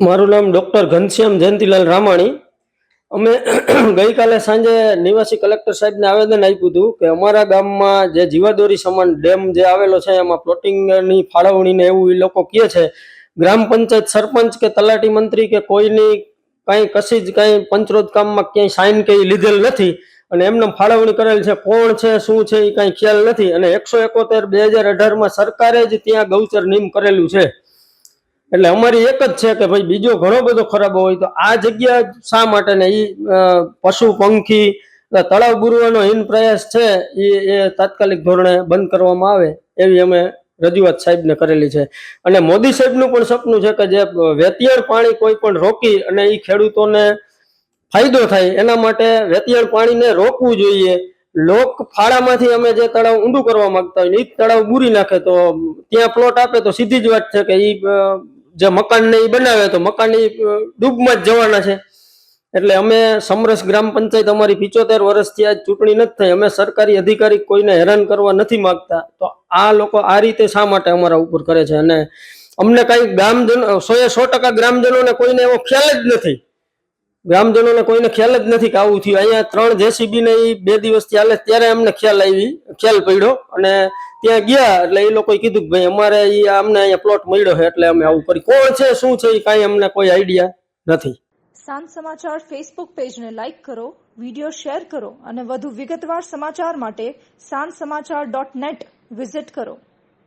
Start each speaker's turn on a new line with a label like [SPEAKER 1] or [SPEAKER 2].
[SPEAKER 1] મારું નામ ડૉક્ટર ઘનશ્યામ જયંતિલાલ રામાણી. અમે ગઈકાલે સાંજે નિવાસી કલેક્ટર સાહેબને આવેદન આપ્યું હતું કે અમારા ગામમાં જે જીવાદોરી સમાન ડેમ જે આવેલો છે, એમાં પ્લોટિંગની ફાળવણીને એવું એ લોકો કહે છે, ગ્રામ પંચાયત સરપંચ કે તલાટી મંત્રી કે કોઈની કાંઈ કશી જ કાંઈ પંચરોજ કામમાં ક્યાંય સાઇન કે લીધેલ નથી અને એમને ફાળવણી કરેલ છે, કોણ છે, શું છે એ કાંઈ ખ્યાલ નથી અને એકસો એકોતેર બે હજાર અઢારમાં સરકારે જ ત્યાં ગૌચર નિયમ કરેલું છે. એટલે અમારી એક જ છે કે ભાઈ બીજો ઘણો બધો ખરાબ હોય તો આ જગ્યા શા માટે ને એ પશુ પંખી તળાવ બુરવાનો હિન પ્રયાસ છે એ એ તાત્કાલિક ધોરણે બંધ કરવામાં આવે એવી અમે રજૂઆત સાહેબને કરેલી છે. અને મોદી સાહેબનું પણ સપનું છે કે જે વેતિયાળ પાણી કોઈ પણ રોકી અને એ ખેડૂતોને ફાયદો થાય એના માટે વેતિયાળ પાણીને રોકવું જોઈએ. લોક ફાળામાંથી અમે જે તળાવ ઊંડું કરવા માંગતા હોય એ તળાવ બુરી નાખે તો ત્યાં પ્લોટ આપે તો સીધી જ વાત છે કે અ, જે મકાન ને એ બનાવે તો મકાન એ ડૂબમાં જ જવાના છે. એટલે અમે સમરસ ગ્રામ પંચાયત અમારી પિચોતેર વર્ષથી આજ ચૂંટણી નથી થઈ. અમે સરકારી અધિકારી કોઈને હેરાન કરવા નથી માંગતા. તો આ લોકો આ રીતે શા માટે અમારા ઉપર કરે છે? અને અમને કઈ ગ્રામજનો સો એ સો ટકા ગ્રામજનોને કોઈને એવો ખ્યાલ જ નથી. ગ્રામજનોને કોઈને ખ્યાલ જ નથી કે આવું થયું. અહીંયા ત્રણ જેસીબી ને એ બે દિવસ ચાલે ત્યારે અમને ખ્યાલ આવી, ખ્યાલ પડ્યો. અને ત્યાં ગયા, એટલે એ લોકોએ કીધું કે ભાઈ, અમારે એ અમને અહીંયા પ્લોટ મળ્યો છે, એટલે અમે આવું કરી. કોણ છે, શું છે એ કાંઈ અમને કોઈ આઈડિયા નથી.
[SPEAKER 2] સાંજ સમાચાર ફેસબુક પેજને લાઇક કરો વીડિયો શેર કરો, અને વધુ વિગતવાર સમાચાર માટે સાંજ સમાચાર ડોટ નેટ વિઝિટ કરો.